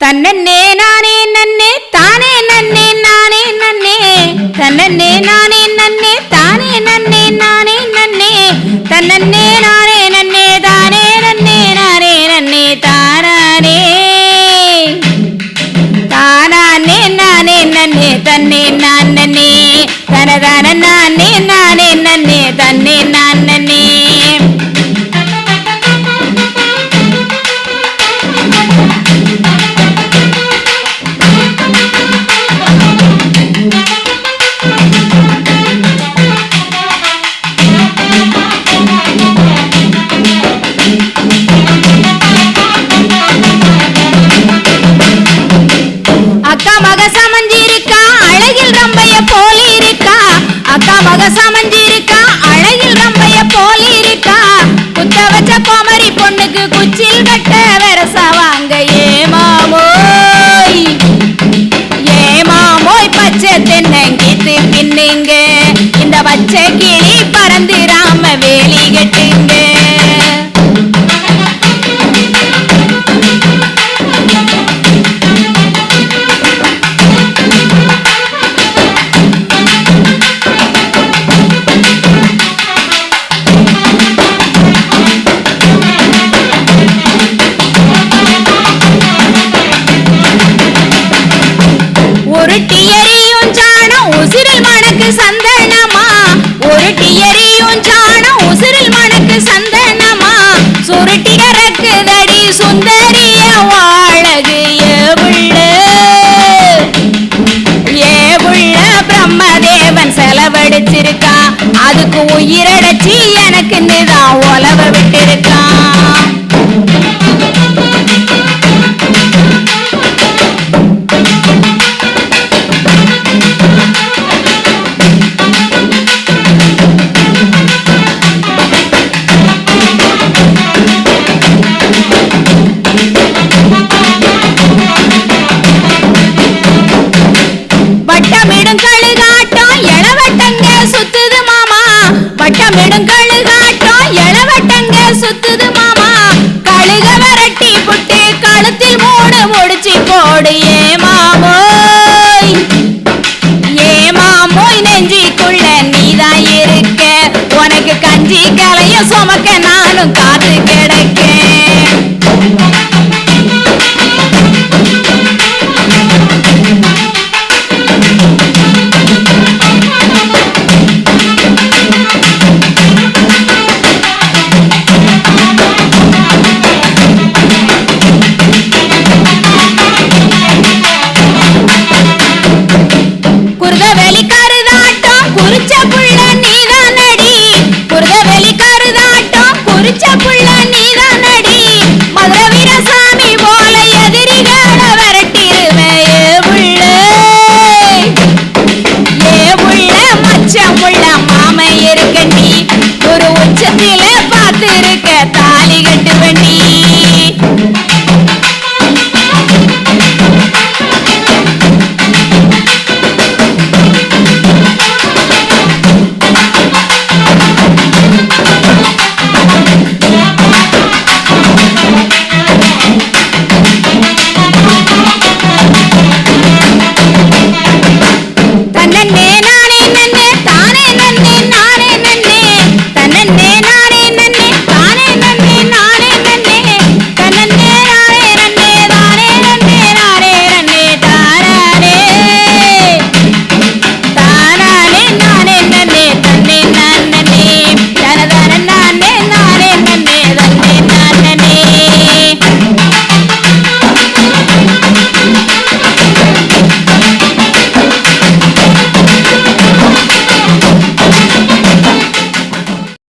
தன்னே நானே நன்னே தானே நன்னே நானே நன்னே. தன்னே நானே நன்னே தானே நன்னே நானே நன்னே. தன்னே நானே நன்னே தானே நன்னே நானே நன்னே தானே தானே நானே நன்னே தன்னே நான் நன்னே. தனதான நானே கட்ட வரசா வாங்க ஏமாமோய் ஏமாமோய் பச்சை தென்னங்கி தின்னிங்க இந்த பச்சை கிளி ஒரு டியரியும் சாணம் உசிரில் மணக்கு சந்தனமா? ஒரு டியரியும் சாணம் உசிரில் மணக்கு சந்தனமா? சுருட்டி கறக்குதடி சுந்தரிய வாழகு ஏவுள்ள ஏவுள்ள பிரம்மதேவன் செலவழிச்சிருக்கா. அதுக்கு உயிரடைச்சி எனக்கு நிதான் உன்னுடைய தாலி கட்டுவண்டி